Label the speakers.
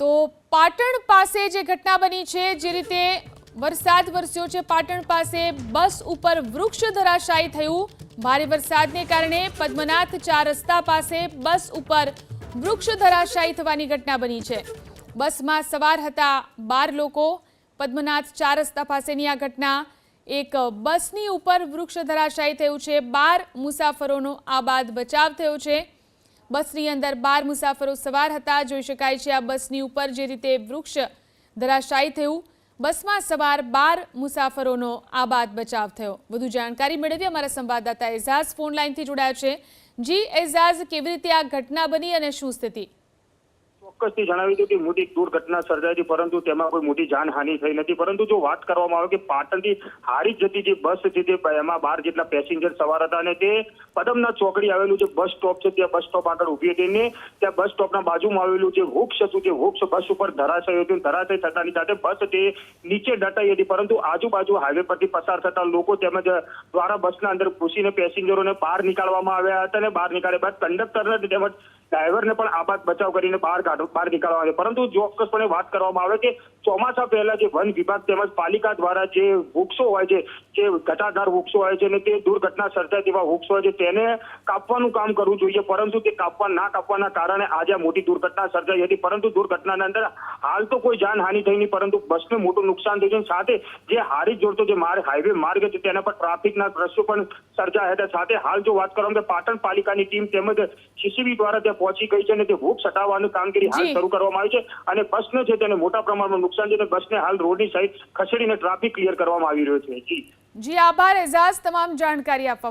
Speaker 1: તો પાટણ પાસે જે ઘટના બની છે, જે રીતે વરસાદ વરસ્યો છે, પાટણ પાસે બસ ઉપર વૃક્ષ ધરાશાયી થયું. ભારે વરસાદને કારણે પદ્મનાથ ચાર રસ્તા પાસે બસ ઉપર વૃક્ષ ધરાશાયી થવાની ઘટના બની છે. બસમાં સવાર હતા બાર લોકો. પદ્મનાથ ચાર રસ્તા પાસેની આ ઘટના. એક બસની ઉપર વૃક્ષ ધરાશાયી થયું છે. બાર મુસાફરોનો આબાદ બચાવ થયો છે. બસની અંદર બાર મુસાફરો સવાર હતા. જોઈ શકાય છે આ બસની ઉપર જે રીતે વૃક્ષ ધરાશાયી થયું, બસમાં સવાર બાર મુસાફરોનો આબાદ બચાવ થયો. વધુ જાણકારી મેળવી અમારા સંવાદદાતા એઝાઝ ફોન લાઈનથી જોડાયા છે. જી, એઝાઝ, કેવી રીતે આ ઘટના બની અને શું સ્થિતિ?
Speaker 2: ચોક્કસથી જણાવી દઉં કે મોટી દુર્ઘટના સર્જાઈ હતી, પરંતુ તેમાં કોઈ મોટી જાનહાનિ થઈ નથી. પરંતુ જો વાત કરવામાં આવે કે પાટણથી હારી જતી જે બસ છે તે એમાં બાર જેટલા પેસેન્જર સવાર હતા અને તે પદમના ચોકડી આવેલું જે બસ સ્ટોપ છે, ત્યાં બસ સ્ટોપ આગળ ઊભી હતી ને ત્યાં બસ સ્ટોપના બાજુમાં આવેલું જે વૃક્ષ હતું, તે વૃક્ષ બસ ઉપર ધરાશય હતું ધરાશય થતાની સાથે બસ તે નીચે દટાઈ હતી, પરંતુ આજુબાજુ હાઈવે પરથી પસાર થતા લોકો તેમજ દ્વારા બસના અંદર ઘૂસીને પેસેન્જરોને બહાર નીકાળવામાં આવ્યા હતા અને બહાર નીકાળ્યા બાદ કંડક્ટરને તેમજ ડ્રાઈવરને પણ આપાત બચાવ કરીને બહાર કાઢ, બહાર નીકાળવા આવે પરંતુ ચોક્કસપણે વાત કરવામાં આવે કે ચોમાસા પહેલા જે વન વિભાગ તેમજ પાલિકા દ્વારા જે વૃક્ષો હોય છે, જે ઘટાદાર વૃક્ષો હોય છે અને તે દુર્ઘટના સર્જાય તેવા વૃક્ષો હોય છે, તેને કાપવાનું કામ કરવું જોઈએ. પરંતુ તે કાપવા ના કાપવાના કારણે આજે મોટી દુર્ઘટના સર્જાઈ હતી. પરંતુ દુર્ઘટનાના અંદર હાલ તો કોઈ જાનહાનિ થઈ નહીં, પરંતુ બસને મોટું નુકસાન થયું છે સાથે જે હારી જોડતો જે માર્ગ, હાઈવે માર્ગ છે, તેના પર ટ્રાફિકના દ્રશ્યો પણ સર્જાયા હતા. સાથે હાલ જો વાત આવે તો પાટણ પાલિકાની ટીમ તેમજ સીસીબી દ્વારા પહોંચી ગઈ છે અને તે વૃક્ષ હટાવવાની કામગીરી હાલ શરૂ કરવામાં આવી છે. અને બસને છે તેને મોટા પ્રમાણમાં નુકસાન છે અને બસને હાલ રોડની સાઈડ ખસેડીને ટ્રાફિક ક્લિયર કરવામાં આવી રહ્યો છે. જી.
Speaker 1: જી આભાર. એઝાઝ તમામ જાણકારી આપવા.